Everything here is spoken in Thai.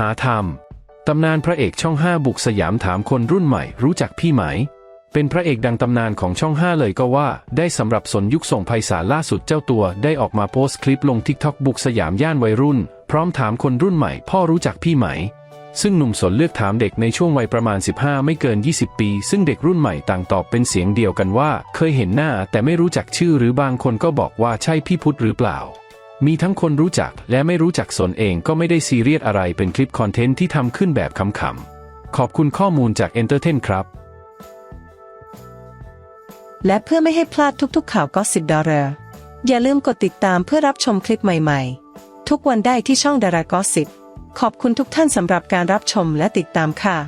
หาธรรม ตำนานพระเอกช่อง5บุกสยามถามคนรุ่นใหม่รู้จักพี่ไหม เป็นพระเอกดังตำนานของช่อง5เลยก็ว่า ได้สำหรับสนยุคส่งภัยสารล่าสุดเจ้าตัว ได้ออกมาโพสต์คลิปลงทิกทอกบุกสยามย่านวัยรุ่น พร้อมถามคนรุ่นใหม่พ่อรู้จักพี่ไหม ซึ่งหนุ่มสนเลือกถามเด็กในช่วงวัยประมาณ 15 ไม่เกิน 20 ปี ซึ่งเด็กรุ่นใหม่ต่างตอบเป็นเสียงเดียวกันว่า เคยเห็นหน้าแต่ไม่รู้จักชื่อหรือบางคนก็บอกว่าใช่พี่พุทธหรือเปล่า มีทั้งคนรู้จักและไม่รู้จักสนเองก็ไม่ได้ซีเรียสอะไรเป็นคลิปคอนเทนต์ที่ทำขึ้นแบบขำๆ ขอบคุณข้อมูลจาก Entertain ครับ และเพื่อไม่ให้พลาดทุกๆข่าวก็สิบดาราอย่าลืมกดติดตามเพื่อรับชมคลิปใหม่ๆ ทุกวันได้ที่ช่องดารากอสิบขอบคุณทุกท่านสำหรับการรับชมและติดตามค่ะ